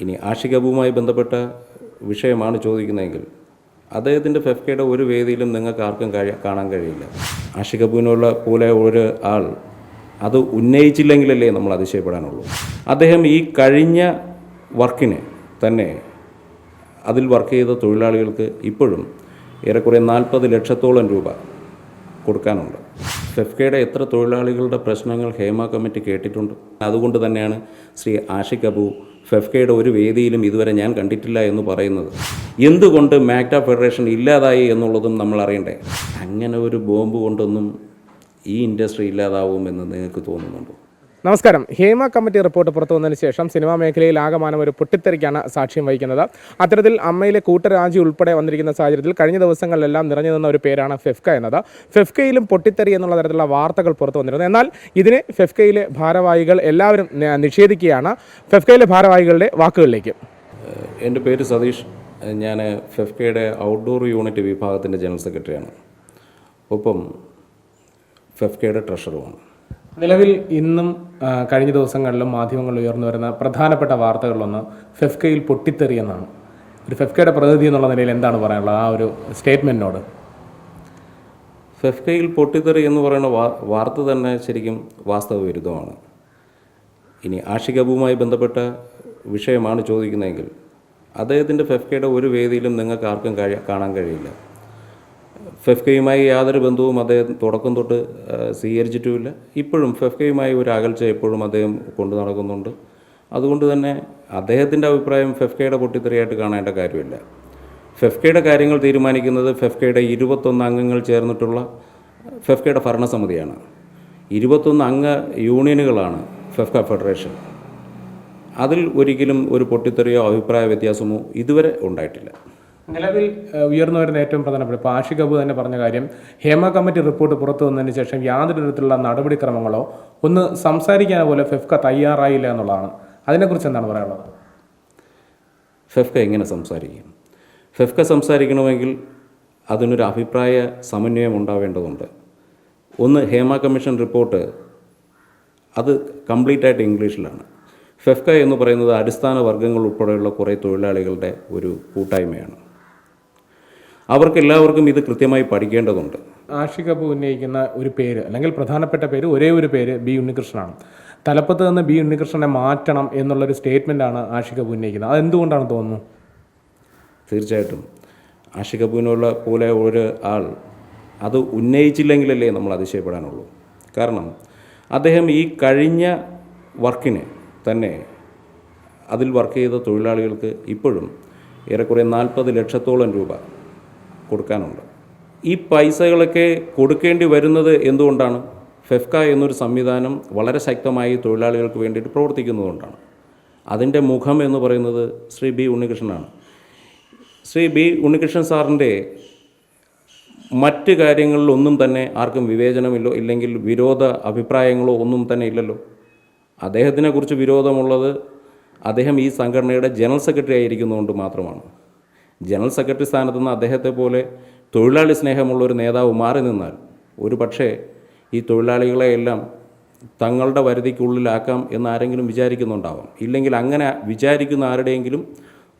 ഇനി ആഷികബുവുമായി ബന്ധപ്പെട്ട വിഷയമാണ് ചോദിക്കുന്നതെങ്കിൽ അദ്ദേഹത്തിന്റെ ഫെഫ്കയുടെ ഒരു വേദിയിലും നിങ്ങൾക്ക് ആർക്കും കഴിയാ കാണാൻ കഴിയില്ല. ആഷികബുവിനുള്ള പോലെ ഒരു ആൾ അത് ഉന്നയിച്ചില്ലെങ്കിലല്ലേ നമ്മൾ അതിശയപ്പെടാനുള്ളൂ. അദ്ദേഹം ഈ കഴിഞ്ഞ വർക്കിനെ തന്നെ അതിൽ വർക്ക് ചെയ്ത തൊഴിലാളികൾക്ക് ഇപ്പോഴും ഏറെക്കുറെ നാൽപ്പത് ലക്ഷത്തോളം രൂപ കൊടുക്കാനുണ്ട്. ഫെഫ്കയുടെ എത്ര തൊഴിലാളികളുടെ പ്രശ്നങ്ങൾ ഹേമ കമ്മിറ്റി കേട്ടിട്ടുണ്ട്? അതുകൊണ്ട് തന്നെയാണ് ശ്രീ ആഷിഖ് അബു ഫെഫ്കയുടെ ഒരു വേദിയിലും ഇതുവരെ ഞാൻ കണ്ടിട്ടില്ല എന്ന് പറയുന്നത്. എന്തുകൊണ്ട് മാക്ട ഫെഡറേഷൻ ഇല്ലാതായി എന്നുള്ളതും നമ്മൾ അറിയണ്ടേ? അങ്ങനെ ഒരു ബോംബ് കൊണ്ടൊന്നും ഈ ഇൻഡസ്ട്രി ഇല്ലാതാവുമെന്ന് നിങ്ങൾക്ക് തോന്നുന്നുണ്ടോ? നമസ്കാരം. ഹേമ കമ്മിറ്റി റിപ്പോർട്ട് പുറത്തു വന്നതിന് ശേഷം സിനിമാ മേഖലയിൽ ആകമാനം ഒരു പൊട്ടിത്തെറിക്കാണ് സാക്ഷ്യം വഹിക്കുന്നത്. അത്തരത്തിൽ അമ്മയിലെ കൂട്ടരാജി ഉൾപ്പെടെ വന്നിരിക്കുന്ന സാഹചര്യത്തിൽ കഴിഞ്ഞ ദിവസങ്ങളിലെല്ലാം നിറഞ്ഞു നിന്ന ഒരു പേരാണ് ഫെഫ്ക എന്നത്. ഫെഫ്കയിലും പൊട്ടിത്തെറി എന്നുള്ള തരത്തിലുള്ള വാർത്തകൾ പുറത്തു വന്നിരുന്നു. എന്നാൽ ഇതിനെ ഫെഫ്കയിലെ ഭാരവാഹികൾ എല്ലാവരും നിഷേധിക്കുകയാണ്. ഫെഫ്കയിലെ ഭാരവാഹികളുടെ വാക്കുകളിലേക്ക്. എന്റെ പേര് സതീഷ്. ഞാൻ ഫെഫ്കയുടെ ഔട്ട്ഡോർ യൂണിറ്റ് വിഭാഗത്തിന്റെ ജനറൽ സെക്രട്ടറിയാണ്. ഒപ്പം ഫെഫ്കയുടെ ട്രഷറുമാണ്. നിലവിൽ ഇന്നും കഴിഞ്ഞ ദിവസങ്ങളിലും മാധ്യമങ്ങളിൽ ഉയർന്നു വരുന്ന പ്രധാനപ്പെട്ട വാർത്തകളിലൊന്ന് ഫെഫ്കയിൽ പൊട്ടിത്തെറിയെന്നാണ് ഒരു ഫെഫ്കയുടെ പ്രതിനിധി എന്നുള്ള നിലയിൽ എന്താണ് പറയാനുള്ളത്? ആ ഒരു സ്റ്റേറ്റ്മെന്റിനോട് ഫെഫ്കയിൽ പൊട്ടിത്തെറി എന്ന് പറയുന്ന വാർത്ത തന്നെ ശരിക്കും വാസ്തവ വിരുദ്ധമാണ്. ഇനി ആഷികബുവുമായി ബന്ധപ്പെട്ട വിഷയമാണ് ചോദിക്കുന്നതെങ്കിൽ അദ്ദേഹത്തിന്റെ ഫെഫ്കയുടെ ഒരു വേദിയിലും നിങ്ങൾക്ക് ആർക്കും കാണാൻ കഴിയില്ല. ഫെഫ്കയുമായി യാതൊരു ബന്ധവും അദ്ദേഹം തുടക്കം തൊട്ട് സ്വീകരിച്ചിട്ടുമില്ല. ഇപ്പോഴും ഫെഫ്കയുമായി ഒരു അകൽച്ച എപ്പോഴും അദ്ദേഹം കൊണ്ടു നടക്കുന്നുണ്ട്. അതുകൊണ്ട് തന്നെ അദ്ദേഹത്തിന്റെ അഭിപ്രായം ഫെഫ്കയുടെ പൊട്ടിത്തെറിയായിട്ട് കാണേണ്ട കാര്യമില്ല. ഫെഫ്കയുടെ കാര്യങ്ങൾ തീരുമാനിക്കുന്നത് ഫെഫ്കയുടെ ഇരുപത്തൊന്ന് അംഗങ്ങൾ ചേർന്നിട്ടുള്ള ഫെഫ്കയുടെ ഭരണസമിതിയാണ്. ഇരുപത്തൊന്ന് അംഗ യൂണിയനുകളാണ് ഫെഫ്ക ഫെഡറേഷൻ. അതിൽ ഒരിക്കലും ഒരു പൊട്ടിത്തെറിയോ അഭിപ്രായ വ്യത്യാസമോ ഇതുവരെ ഉണ്ടായിട്ടില്ല. നിലവിൽ ഉയർന്നു വരുന്ന ഏറ്റവും പ്രധാനപ്പെട്ട ഇപ്പോൾ ആഷിഖ് അബു തന്നെ പറഞ്ഞ കാര്യം ഹേമ കമ്മിറ്റി റിപ്പോർട്ട് പുറത്തു വന്നതിന് ശേഷം യാതൊരു തരത്തിലുള്ള നടപടിക്രമങ്ങളോ ഒന്ന് സംസാരിക്കാൻ പോലെ ഫെഫ്ക തയ്യാറായില്ല എന്നുള്ളതാണ്. അതിനെക്കുറിച്ച് എന്താണ് പറയാനുള്ളത്? ഫെഫ്ക എങ്ങനെ സംസാരിക്കും? ഫെഫ്ക സംസാരിക്കണമെങ്കിൽ അതിനൊരു അഭിപ്രായ സമന്വയം ഉണ്ടാവേണ്ടതുണ്ട്. ഒന്ന് ഹേമ കമ്മീഷൻ റിപ്പോർട്ട് അത് കംപ്ലീറ്റ് ആയിട്ട് ഇംഗ്ലീഷിലാണ്. ഫെഫ്ക എന്ന് പറയുന്നത് അടിസ്ഥാന വർഗങ്ങൾ ഉൾപ്പെടെയുള്ള കുറേ തൊഴിലാളികളുടെ ഒരു കൂട്ടായ്മയാണ്. അവർക്കെല്ലാവർക്കും ഇത് കൃത്യമായി പഠിക്കേണ്ടതുണ്ട്. ആഷിക് അബു ഉന്നയിക്കുന്ന ഒരു പേര് അല്ലെങ്കിൽ പ്രധാനപ്പെട്ട പേര് ഒരേ ഒരു പേര് ബി ഉണ്ണികൃഷ്ണനാണ്. തലപ്പത്ത് നിന്ന് ബി ഉണ്ണികൃഷ്ണനെ മാറ്റണം എന്നുള്ളൊരു സ്റ്റേറ്റ്മെന്റാണ് ആഷിക് അബു ഉന്നയിക്കുന്നത്. അത് എന്തുകൊണ്ടാണ് തോന്നുന്നു? തീർച്ചയായിട്ടും. ആഷിക് കപൂറിനുള്ള പോലെ ഒരു ആൾ അത് ഉന്നയിച്ചില്ലെങ്കിലല്ലേ നമ്മൾ അതിശയപ്പെടാനുള്ളൂ. കാരണം അദ്ദേഹം ഈ കഴിഞ്ഞ വർക്കിനെ തന്നെ അതിൽ വർക്ക് ചെയ്ത തൊഴിലാളികൾക്ക് ഇപ്പോഴും ഏറെക്കുറെ നാൽപ്പത് ലക്ഷത്തോളം രൂപ കൊടുക്കാനുണ്ട്. ഈ പൈസകളൊക്കെ കൊടുക്കേണ്ടി വരുന്നത് എന്തുകൊണ്ടാണ്? ഫെഫ്ക എന്നൊരു സംവിധാനം വളരെ ശക്തമായി തൊഴിലാളികൾക്ക് വേണ്ടിയിട്ട് പ്രവർത്തിക്കുന്നതുകൊണ്ടാണ്. അതിന്റെ മുഖം എന്ന് പറയുന്നത് ശ്രീ ബി ഉണ്ണികൃഷ്ണനാണ്. ശ്രീ ബി ഉണ്ണികൃഷ്ണൻ സാറിന്റെ മറ്റ് കാര്യങ്ങളിലൊന്നും തന്നെ ആർക്കും വിവേചനമില്ലോ ഇല്ലെങ്കിൽ വിരോധ അഭിപ്രായങ്ങളോ ഒന്നും തന്നെ ഇല്ലല്ലോ. അദ്ദേഹത്തിനെക്കുറിച്ച് വിരോധമുള്ളത് അദ്ദേഹം ഈ സംഘടനയുടെ ജനറൽ സെക്രട്ടറി ആയിരിക്കുന്നതുകൊണ്ട് മാത്രമാണ്. ജനറൽ സെക്രട്ടറി സ്ഥാനത്ത് നിന്ന് അദ്ദേഹത്തെ പോലെ തൊഴിലാളി സ്നേഹമുള്ള ഒരു നേതാവ് മാറി നിന്നാൽ ഒരു പക്ഷേ ഈ തൊഴിലാളികളെയെല്ലാം തങ്ങളുടെ വരുതിക്കുള്ളിലാക്കാം എന്ന് ആരെങ്കിലും വിചാരിക്കുന്നുണ്ടാവാം. ഇല്ലെങ്കിൽ അങ്ങനെ വിചാരിക്കുന്ന ആരുടെയെങ്കിലും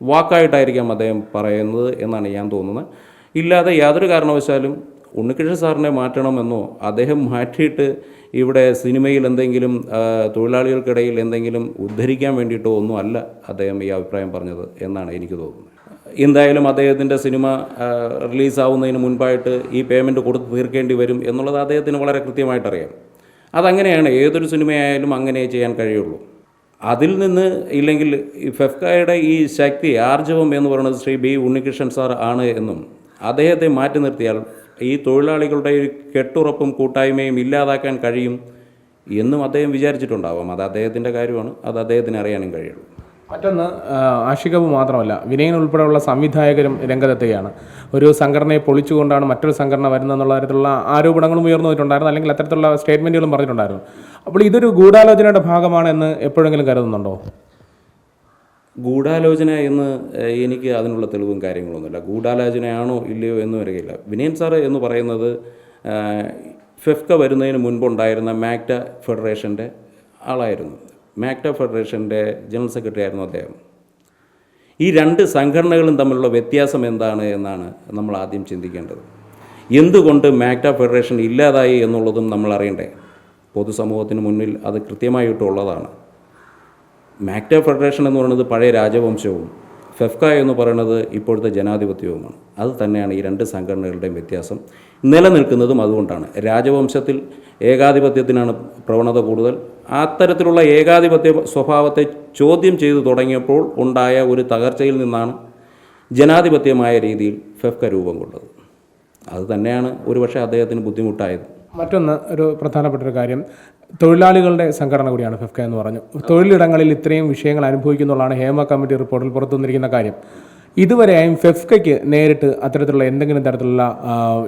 വാക്കായിട്ടായിരിക്കാം അദ്ദേഹം പറയുന്നത് എന്നാണ് ഞാൻ തോന്നുന്നത്. ഇല്ലാതെ യാതൊരു കാരണവശാലും ഉണ്ണികൃഷ്ണ സാറിനെ മാറ്റണമെന്നോ അദ്ദേഹം മാറ്റിയിട്ട് ഇവിടെ സിനിമയിൽ എന്തെങ്കിലും തൊഴിലാളികൾക്കിടയിൽ എന്തെങ്കിലും ഉദ്ധരിക്കാൻ വേണ്ടിയിട്ടോ ഒന്നും അല്ല അദ്ദേഹം ഈ അഭിപ്രായം പറഞ്ഞത് എന്നാണ് എനിക്ക് തോന്നുന്നത്. എന്തായാലും അദ്ദേഹത്തിന്റെ സിനിമ റിലീസാവുന്നതിന് മുൻപായിട്ട് ഈ പേയ്മെന്റ് കൊടുത്ത് തീർക്കേണ്ടി വരും എന്നുള്ളത് അദ്ദേഹത്തിന് വളരെ കൃത്യമായിട്ടറിയാം. അതങ്ങനെയാണ് ഏതൊരു സിനിമയായാലും അങ്ങനെ ചെയ്യാൻ കഴിയുള്ളൂ. അതിൽ നിന്ന് ഇല്ലെങ്കിൽ ഫെഫ്കായുടെ ഈ ശക്തി ആർജവം എന്ന് പറയുന്നത് ശ്രീ ബി ഉണ്ണികൃഷ്ണൻ സാർ ആണ് എന്നും അദ്ദേഹത്തെ മാറ്റി നിർത്തിയാൽ ഈ തൊഴിലാളികളുടെ കെട്ടുറപ്പും കൂട്ടായ്മയും ഇല്ലാതാക്കാൻ കഴിയും എന്നും അദ്ദേഹം വിചാരിച്ചിട്ടുണ്ടാവാം. അത് അദ്ദേഹത്തിന്റെ കാര്യമാണ് അത് അദ്ദേഹത്തിന് അറിയാനും കഴിയുള്ളൂ. മറ്റൊന്ന് ആഷികവ് മാത്രമല്ല വിനയൻ ഉൾപ്പെടെയുള്ള സംവിധായകരും രംഗത്തെത്തുകയാണ്. ഒരു സംഘടനയെ പൊളിച്ചുകൊണ്ടാണ് മറ്റൊരു സംഘടന വരുന്നതെന്നുള്ള തരത്തിലുള്ള ആരോപണങ്ങളും ഉയർന്നു വന്നിട്ടുണ്ടായിരുന്നു അല്ലെങ്കിൽ അത്തരത്തിലുള്ള സ്റ്റേറ്റ്മെന്റുകളും പറഞ്ഞിട്ടുണ്ടായിരുന്നു. അപ്പോൾ ഇതൊരു ഗൂഢാലോചനയുടെ ഭാഗമാണെന്ന് എപ്പോഴെങ്കിലും കരുതുന്നുണ്ടോ? ഗൂഢാലോചന എന്ന് എനിക്ക് അതിനുള്ള തെളിവും കാര്യങ്ങളൊന്നുമില്ല. ഗൂഢാലോചനയാണോ ഇല്ലയോ എന്ന് വരികയില്ല. വിനയൻ സാർ എന്ന് പറയുന്നത് ഫെഫ്ക വരുന്നതിന് മുൻപുണ്ടായിരുന്ന മാക്ട ഫെഡറേഷന്റെ ആളായിരുന്നു. മാക്ട ഫെഡറേഷന്റെ ജനറൽ സെക്രട്ടറി ആയിരുന്നു അദ്ദേഹം. ഈ രണ്ട് സംഘടനകളും തമ്മിലുള്ള വ്യത്യാസം എന്താണ് എന്നാണ് നമ്മൾ ആദ്യം ചിന്തിക്കേണ്ടത്. എന്തുകൊണ്ട് മാക്ട ഫെഡറേഷൻ ഇല്ലാതായി എന്നുള്ളതും നമ്മൾ അറിയണ്ടേ? പൊതുസമൂഹത്തിന് മുന്നിൽ അത് കൃത്യമായിട്ടുള്ളതാണ് മാക്ട ഫെഡറേഷൻ എന്ന് പറയുന്നത് പഴയ രാജവംശവും ഫെഫ്ക എന്ന് പറയുന്നത് ഇപ്പോഴത്തെ ജനാധിപത്യവുമാണ്. അത് തന്നെയാണ് ഈ രണ്ട് സംഘടനകളുടെയും വ്യത്യാസം. നിലനിൽക്കുന്നതും അതുകൊണ്ടാണ്. രാജവംശത്തിൽ ഏകാധിപത്യത്തിനാണ് പ്രവണത കൂടുതൽ. അത്തരത്തിലുള്ള ഏകാധിപത്യ സ്വഭാവത്തെ ചോദ്യം ചെയ്തു തുടങ്ങിയപ്പോൾ ഉണ്ടായ ഒരു തകർച്ചയിൽ നിന്നാണ് ജനാധിപത്യമായ രീതിയിൽ ഫെഫ്ക രൂപം കൊണ്ടത്. അത് തന്നെയാണ് ഒരുപക്ഷെ അദ്ദേഹത്തിന് ബുദ്ധിമുട്ടായത്. മറ്റൊന്ന് ഒരു പ്രധാനപ്പെട്ട ഒരു കാര്യം. തൊഴിലാളികളുടെ സംഘടന കൂടിയാണ് ഫെഫ്ക എന്ന് പറഞ്ഞു. തൊഴിലിടങ്ങളിൽ ഇത്രയും വിഷയങ്ങൾ അനുഭവിക്കുന്നുള്ളതാണ് ഹേമ കമ്മിറ്റി റിപ്പോർട്ടിൽ പുറത്തു വന്നിരിക്കുന്ന കാര്യം. ഇതുവരെയായും ഫെഫ്കയ്ക്ക് നേരിട്ട് അത്തരത്തിലുള്ള എന്തെങ്കിലും തരത്തിലുള്ള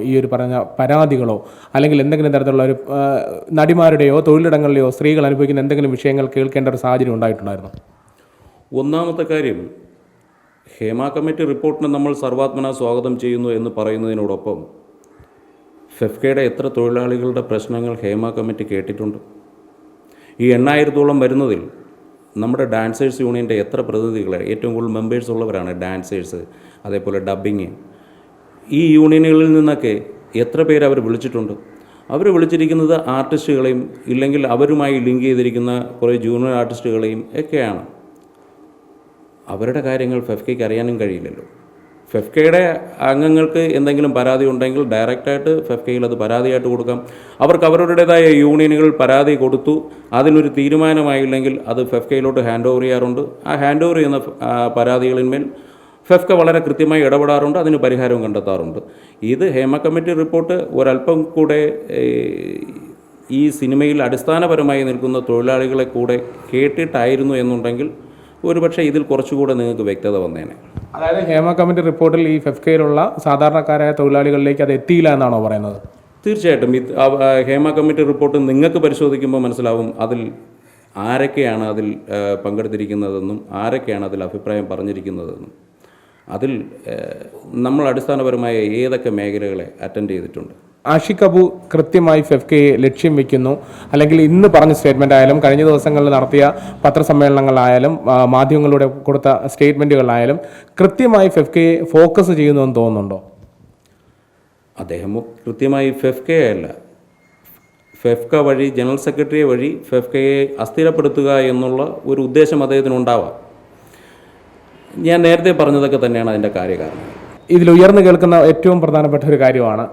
ഈ ഒരു പറഞ്ഞ പരാതികളോ അല്ലെങ്കിൽ എന്തെങ്കിലും തരത്തിലുള്ള ഒരു നടിമാരുടെയോ തൊഴിലിടങ്ങളിലെയോ സ്ത്രീകൾ അനുഭവിക്കുന്ന എന്തെങ്കിലും വിഷയങ്ങൾ കേൾക്കേണ്ട ഒരു സാഹചര്യം ഉണ്ടായിട്ടുണ്ടായിരുന്നു? ഒന്നാമത്തെ കാര്യം ഹേമ കമ്മിറ്റി റിപ്പോർട്ടിനെ നമ്മൾ സർവാത്മന സ്വാഗതം ചെയ്യുന്നു എന്ന് പറയുന്നതിനോടൊപ്പം ഫെഫ്കയുടെ എത്ര തൊഴിലാളികളുടെ പ്രശ്നങ്ങൾ ഹേമ കമ്മിറ്റി കേട്ടിട്ടുണ്ട്. ഈ എണ്ണായിരത്തോളം വരുന്നതിൽ നമ്മുടെ ഡാൻസേഴ്സ് യൂണിയന്റെ എത്ര പ്രതിനിധികളെ ഏറ്റവും കൂടുതൽ മെമ്പേഴ്സ് ഉള്ളവരാണ് ഡാൻസേഴ്സ് അതേപോലെ ഡബ്ബിങ് ഈ യൂണിയനുകളിൽ നിന്നൊക്കെ എത്ര പേര് അവർ വിളിച്ചിട്ടുണ്ട്? അവർ വിളിച്ചിരിക്കുന്നത് ആർട്ടിസ്റ്റുകളെയും ഇല്ലെങ്കിൽ അവരുമായി ലിങ്ക് ചെയ്തിരിക്കുന്ന കുറേ ജൂനിയർ ആർട്ടിസ്റ്റുകളെയും ഒക്കെയാണ്. അവരുടെ കാര്യങ്ങൾ ഫെഫ്കയ്ക്ക് അറിയാനും കഴിയില്ലല്ലോ. ഫെഫ്കയുടെ അംഗങ്ങൾക്ക് എന്തെങ്കിലും പരാതി ഉണ്ടെങ്കിൽ ഡയറക്റ്റായിട്ട് ഫെഫ്കയിൽ അത് പരാതിയായിട്ട് കൊടുക്കാം. അവർക്ക് അവരുടേതായ യൂണിയനുകൾ പരാതി കൊടുത്തു. അതിനൊരു തീരുമാനമായില്ലെങ്കിൽ അത് ഫെഫ്കയിലോട്ട് ഹാൻഡ് ഓവർ ചെയ്യാറുണ്ട്. ആ ഹാൻഡ് ഓവർ ചെയ്യുന്ന പരാതികളിന്മേൽ ഫെഫ്ക വളരെ കൃത്യമായി ഇടപെടാറുണ്ട്. അതിന് പരിഹാരവും കണ്ടെത്താറുണ്ട്. ഇത് ഹേമ കമ്മിറ്റി റിപ്പോർട്ട് ഒരല്പം കൂടെ ഈ സിനിമയിൽ അടിസ്ഥാനപരമായി നിൽക്കുന്ന തൊഴിലാളികളെ കൂടെ കേട്ടിട്ടായിരുന്നു എന്നുണ്ടെങ്കിൽ ഒരുപക്ഷെ ഇതിൽ കുറച്ചുകൂടെ നിങ്ങൾക്ക് വ്യക്തത വന്നേനെ. അതായത് ഹേമ കമ്മിറ്റി റിപ്പോർട്ടിൽ ഈ ഫെഫ്കയിലുള്ള സാധാരണക്കാരായ തൊഴിലാളികളിലേക്ക് അത് എത്തിയില്ല എന്നാണോ പറയുന്നത്? തീർച്ചയായിട്ടും. ഇത് ഹേമ കമ്മിറ്റി റിപ്പോർട്ട് നിങ്ങൾക്ക് പരിശോധിക്കുമ്പോൾ മനസ്സിലാവും അതിൽ ആരൊക്കെയാണ് അതിൽ പങ്കെടുത്തിരിക്കുന്നതെന്നും ആരൊക്കെയാണ് അതിൽ അഭിപ്രായം പറഞ്ഞിരിക്കുന്നതെന്നും. അതിൽ നമ്മൾ അടിസ്ഥാനപരമായ ഏതൊക്കെ മേഖലകളെ അറ്റൻഡ് ചെയ്തിട്ടുണ്ട്. ആഷിഖ് അബു കൃത്യമായി ഫെഫ്കയെ ലക്ഷ്യം വെക്കുന്നു. അല്ലെങ്കിൽ ഇന്ന് പറഞ്ഞ സ്റ്റേറ്റ്മെന്റ് ആയാലും കഴിഞ്ഞ ദിവസങ്ങളിൽ നടത്തിയ പത്രസമ്മേളനങ്ങളായാലും മാധ്യമങ്ങളുടെ മാധ്യമങ്ങളിലൂടെ കൊടുത്ത സ്റ്റേറ്റ്മെന്റുകളായാലും കൃത്യമായി ഫെഫ്കയെ ഫോക്കസ് ചെയ്യുന്നു എന്ന് തോന്നുന്നുണ്ടോ? അദ്ദേഹം കൃത്യമായി ഫെഫ്കെ അല്ല. ഫെഫ്ക വഴി ജനറൽ സെക്രട്ടറി വഴി ഫെഫ്കയെ അസ്ഥിരപ്പെടുത്തുക എന്നുള്ള ഒരു ഉദ്ദേശം അദ്ദേഹത്തിന് ഉണ്ടാവാം ഞാൻ നേരത്തെ പറഞ്ഞതൊക്കെ തന്നെയാണ് അതിന്റെ കാര്യകാരണം ഇതിൽ ഉയർന്നു കേൾക്കുന്ന ഏറ്റവും പ്രധാനപ്പെട്ട ഒരു കാര്യമാണ്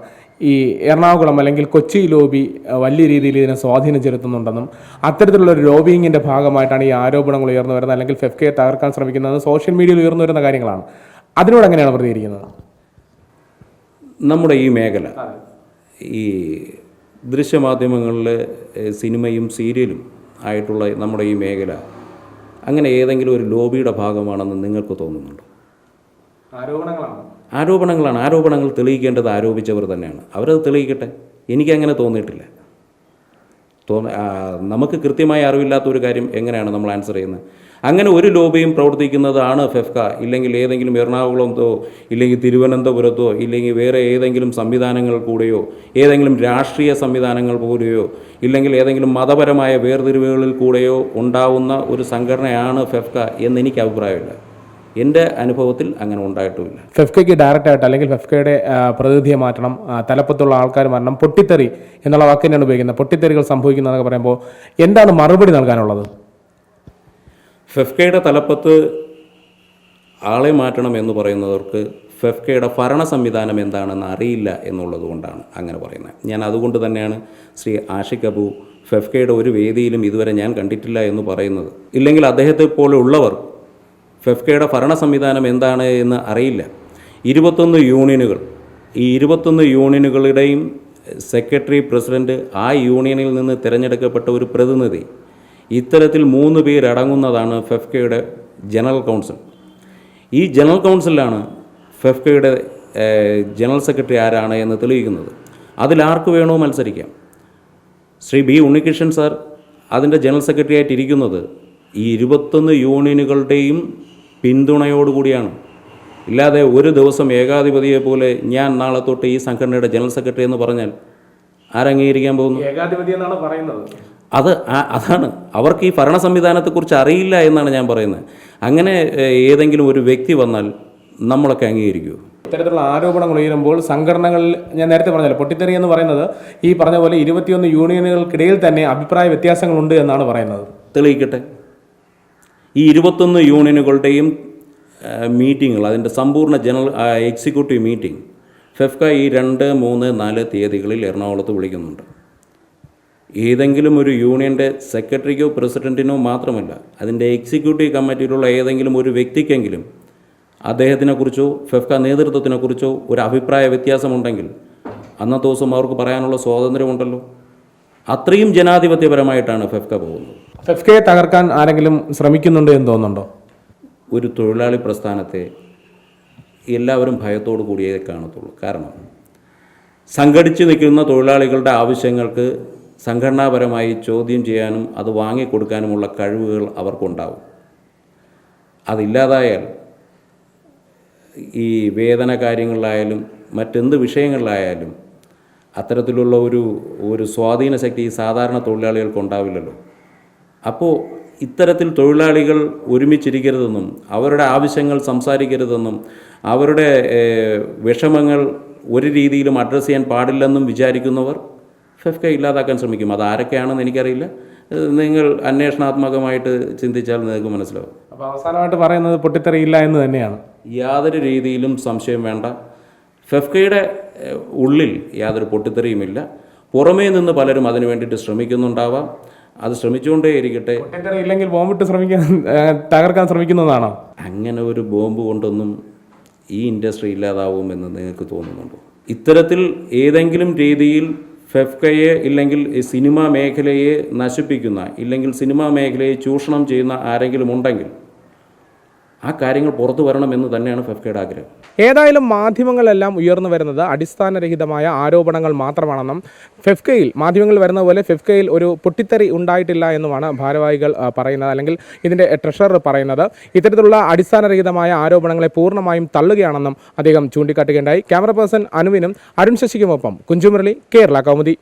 ഈ എറണാകുളം അല്ലെങ്കിൽ കൊച്ചി ലോബി വലിയ രീതിയിൽ ഇതിനെ സ്വാധീനം ചെലുത്തുന്നുണ്ടെന്നും അത്തരത്തിലുള്ള ഒരു ലോബിയിങ്ങിന്റെ ഭാഗമായിട്ടാണ് ഈ ആരോപണങ്ങൾ ഉയർന്നു വരുന്നത് അല്ലെങ്കിൽ ഫെഫ്കെ തകർക്കാൻ ശ്രമിക്കുന്നത്. സോഷ്യൽ മീഡിയയിൽ ഉയർന്നു വരുന്ന കാര്യങ്ങളാണ്. അതിനോട് എങ്ങനെയാണ് പ്രതികരിക്കുന്നത്? നമ്മുടെ ഈ മേഖല ഈ ദൃശ്യമാധ്യമങ്ങളിൽ സിനിമയും സീരിയലും ആയിട്ടുള്ള നമ്മുടെ ഈ മേഖല അങ്ങനെ ഏതെങ്കിലും ഒരു ലോബിയുടെ ഭാഗമാണെന്ന് നിങ്ങൾക്ക് തോന്നുന്നുണ്ടോ? ആരോപണങ്ങളാണ്? ആരോപണങ്ങളാണ്. ആരോപണങ്ങൾ തെളിയിക്കേണ്ടത് ആരോപിച്ചവർ തന്നെയാണ്. അവരത് തെളിയിക്കട്ടെ? എനിക്കങ്ങനെ തോന്നിയിട്ടില്ല. തോന്ന നമുക്ക് കൃത്യമായി അറിവില്ലാത്ത ഒരു കാര്യം എങ്ങനെയാണ് നമ്മൾ ആൻസർ ചെയ്യുന്നത്? അങ്ങനെ ഒരു ലോബിയും പ്രവർത്തിക്കുന്നതാണ് ഫെഫ്ക. ഇല്ലെങ്കിൽ ഏതെങ്കിലും എറണാകുളത്തോ ഇല്ലെങ്കിൽ തിരുവനന്തപുരത്തോ ഇല്ലെങ്കിൽ വേറെ ഏതെങ്കിലും സംവിധാനങ്ങൾ കൂടെയോ ഏതെങ്കിലും രാഷ്ട്രീയ സംവിധാനങ്ങൾ കൂടെയോ ഇല്ലെങ്കിൽ ഏതെങ്കിലും മതപരമായ വേർതിരിവുകളിൽ കൂടെയോ ഉണ്ടാവുന്ന ഒരു സംഘടനയാണ് ഫെഫ്ക എന്ന് എനിക്ക് അഭിപ്രായമില്ല. എന്റെ അനുഭവത്തിൽ അങ്ങനെ ഉണ്ടായിട്ടുമില്ല ഫെഫ്കയ്ക്ക് ഡയറക്റ്റ് ആയിട്ട് അല്ലെങ്കിൽ ഫെഫ്കയുടെ പ്രതിനിധിയെ മാറ്റണം തലപ്പത്തുള്ള ആൾക്കാർ മാറ്റണം പൊട്ടിത്തെറി എന്നുള്ള വാക്ക് തന്നെയാണ് ഉപയോഗിക്കുന്നത്. പൊട്ടിത്തെറികൾ സംഭവിക്കുന്നതെന്നൊക്കെ പറയുമ്പോൾ എന്താണ് മറുപടി നൽകാനുള്ളത്? ഫെഫ്കയുടെ തലപ്പത്ത് ആളെ മാറ്റണം എന്ന് പറയുന്നവർക്ക് ഫെഫ്കയുടെ ഭരണ സംവിധാനം എന്താണെന്ന് അറിയില്ല എന്നുള്ളത് കൊണ്ടാണ് അങ്ങനെ പറയുന്നത്. ഞാൻ അതുകൊണ്ട് തന്നെയാണ് ശ്രീ ആഷിഖ് അബു ഫെഫ്കയുടെ ഒരു വേദിയിലും ഇതുവരെ ഞാൻ കണ്ടിട്ടില്ല എന്ന് പറയുന്നത്. ഇല്ലെങ്കിൽ അദ്ദേഹത്തെ പോലെ ഉള്ളവർ ഫെഫ്കയുടെ ഭരണ സംവിധാനം എന്താണ് എന്ന് അറിയില്ല. ഇരുപത്തൊന്ന് യൂണിയനുകൾ ഈ ഇരുപത്തൊന്ന് യൂണിയനുകളുടെയും സെക്രട്ടറി പ്രസിഡന്റ് ആ യൂണിയനിൽ നിന്ന് തിരഞ്ഞെടുക്കപ്പെട്ട ഒരു പ്രതിനിധി. ഇത്തരത്തിൽ മൂന്ന് പേരടങ്ങുന്നതാണ് ഫെഫ്കയുടെ ജനറൽ കൗൺസിൽ. ഈ ജനറൽ കൗൺസിലാണ് ഫെഫ്കയുടെ ജനറൽ സെക്രട്ടറി ആരാണ് എന്ന് തെളിയിക്കുന്നത്. അതിലാർക്ക് വേണോ മത്സരിക്കാം. ശ്രീ ബി ഉണ്ണികൃഷ്ണൻ സാർ അതിന്റെ ജനറൽ സെക്രട്ടറി ആയിട്ടിരിക്കുന്നത് ഈ ഇരുപത്തൊന്ന് യൂണിയനുകളുടെയും പിന്തുണയോടുകൂടിയാണ്. ഇല്ലാതെ ഒരു ദിവസം ഏകാധിപതിയെ പോലെ ഞാൻ നാളെ തൊട്ട് ഈ സംഘടനയുടെ ജനറൽ സെക്രട്ടറി എന്ന് പറഞ്ഞാൽ ആരംഗീകരിക്കാൻ പോകുന്നു? ഏകാധിപതി എന്നാണ് പറയുന്നത്. അത് അതാണ്. അവർക്ക് ഈ ഭരണ സംവിധാനത്തെക്കുറിച്ച് അറിയില്ല എന്നാണ് ഞാൻ പറയുന്നത്. അങ്ങനെ ഏതെങ്കിലും ഒരു വ്യക്തി വന്നാൽ നമ്മളൊക്കെ അംഗീകരിക്കുമോ ഇത്തരത്തിലുള്ള ആരോപണങ്ങൾ ഉയരുമ്പോൾ സംഘടനകളിൽ ഞാൻ നേരത്തെ പറഞ്ഞല്ലോ പൊട്ടിത്തെറി എന്ന് പറയുന്നത് ഈ പറഞ്ഞ പോലെ ഇരുപത്തിയൊന്ന് യൂണിയനുകൾക്കിടയിൽ തന്നെ അഭിപ്രായ വ്യത്യാസങ്ങളുണ്ട് എന്നാണ് പറയുന്നത്. തെളിയിക്കട്ടെ. ഈ ഇരുപത്തൊന്ന് യൂണിയനുകളുടെയും മീറ്റിങ്ങുകൾ അതിന്റെ സമ്പൂർണ ജനറൽ എക്സിക്യൂട്ടീവ് മീറ്റിംഗ് ഫെഫ്ക ഈ രണ്ട് മൂന്ന് നാല് തീയതികളിൽ എറണാകുളത്ത് വിളിക്കുന്നുണ്ട്. ഏതെങ്കിലും ഒരു യൂണിയന്റെ സെക്രട്ടറിക്കോ പ്രസിഡന്റിനോ മാത്രമല്ല അതിന്റെ എക്സിക്യൂട്ടീവ് കമ്മിറ്റിയിലുള്ള ഏതെങ്കിലും ഒരു വ്യക്തിക്കെങ്കിലും അദ്ദേഹത്തിനെക്കുറിച്ചോ ഫെഫ്ക നേതൃത്വത്തിനെക്കുറിച്ചോ ഒരു അഭിപ്രായ വ്യത്യാസമുണ്ടെങ്കിൽ അന്നത്തെ ദിവസം അവർക്ക് പറയാനുള്ള സ്വാതന്ത്ര്യമുണ്ടല്ലോ. അത്രയും ജനാധിപത്യപരമായിട്ടാണ് ഫെഫ്ക പോകുന്നത്. ഫെഫ്കയെ തകർക്കാൻ ആരെങ്കിലും ശ്രമിക്കുന്നുണ്ട് എന്ന് തോന്നുന്നുണ്ടോ? ഒരു തൊഴിലാളി പ്രസ്ഥാനത്തെ എല്ലാവരും ഭയത്തോടു കൂടിയേ കാണത്തുള്ളൂ. കാരണം സംഘടിച്ച് നിൽക്കുന്ന തൊഴിലാളികളുടെ ആവശ്യങ്ങൾക്ക് സംഘടനാപരമായി ചോദ്യം ചെയ്യാനും അത് വാങ്ങിക്കൊടുക്കാനുമുള്ള കഴിവുകൾ അവർക്കുണ്ടാവും. അതില്ലാതായാൽ ഈ വേതന കാര്യങ്ങളിലായാലും മറ്റെന്ത് വിഷയങ്ങളിലായാലും അത്തരത്തിലുള്ള ഒരു ഒരു സ്വാധീന ശക്തി സാധാരണ തൊഴിലാളികൾക്ക് ഉണ്ടാവില്ലല്ലോ. അപ്പോൾ ഇത്തരത്തിൽ തൊഴിലാളികൾ ഒരുമിച്ചിരിക്കരുതെന്നും അവരുടെ ആവശ്യങ്ങൾ സംസാരിക്കരുതെന്നും അവരുടെ വിഷമങ്ങൾ ഒരു രീതിയിലും അഡ്രസ്സ് ചെയ്യാൻ പാടില്ലെന്നും വിചാരിക്കുന്നവർ ഫെഫ്ക ഇല്ലാതാക്കാൻ ശ്രമിക്കും. അത് ആരൊക്കെയാണെന്ന് എനിക്കറിയില്ല. നിങ്ങൾ അന്വേഷണാത്മകമായിട്ട് ചിന്തിച്ചാൽ നിങ്ങൾക്ക് മനസ്സിലാവും. അപ്പോൾ അവസാനമായിട്ട് പറയുന്നത് പൊട്ടിത്തെറിയില്ല എന്ന് തന്നെയാണ്. യാതൊരു രീതിയിലും സംശയം വേണ്ട. ഫെഫ്കയുടെ ഉള്ളിൽ യാതൊരു പൊട്ടിത്തെറിയുമില്ല. പുറമേ നിന്ന് പലരും അതിനു വേണ്ടിയിട്ട് ശ്രമിക്കുന്നുണ്ടാവാം. അത് ശ്രമിച്ചുകൊണ്ടേ ഇരിക്കട്ടെ ഇല്ലെങ്കിൽ ബോംബിട്ട് ശ്രമിക്കാൻ തകർക്കാൻ ശ്രമിക്കുന്നതാണോ? അങ്ങനെ ഒരു ബോംബ് കൊണ്ടൊന്നും ഈ ഇൻഡസ്ട്രി ഇല്ലാതാവുമെന്ന് നിങ്ങൾക്ക് തോന്നുന്നുണ്ടോ? ഇത്തരത്തിൽ ഏതെങ്കിലും രീതിയിൽ ഫെഫ്കയെ ഇല്ലെങ്കിൽ സിനിമാ മേഖലയെ നശിപ്പിക്കുന്ന ഇല്ലെങ്കിൽ സിനിമാ മേഖലയെ ചൂഷണം ചെയ്യുന്ന ആരെങ്കിലും ഉണ്ടെങ്കിൽ ആ കാര്യങ്ങൾ പുറത്തു വരണമെന്ന് തന്നെയാണ് ഫെഫ്കയുടെ ആഗ്രഹം. ഏതായാലും മാധ്യമങ്ങളെല്ലാം ഉയർന്നു വരുന്നത് അടിസ്ഥാനരഹിതമായ ആരോപണങ്ങൾ മാത്രമാണെന്നും ഫെഫ്കയിൽ മാധ്യമങ്ങൾ വരുന്ന പോലെ ഫെഫ്കയിൽ ഒരു പൊട്ടിത്തെറി ഉണ്ടായിട്ടില്ല എന്നുമാണ് ഭാരവാഹികൾ പറയുന്നത്. അല്ലെങ്കിൽ ഇതിന്റെ ട്രഷറർ പറയുന്നത്. ഇത്തരത്തിലുള്ള അടിസ്ഥാനരഹിതമായ ആരോപണങ്ങളെ പൂർണമായും തള്ളുകയാണെന്നും അദ്ദേഹം ചൂണ്ടിക്കാട്ടുകയുണ്ടായി. ക്യാമറ പേഴ്സൺ അനുവിനും അരുൺ ശശിക്കുമൊപ്പം കുഞ്ചുമുരളി കേരള കൗമുദി.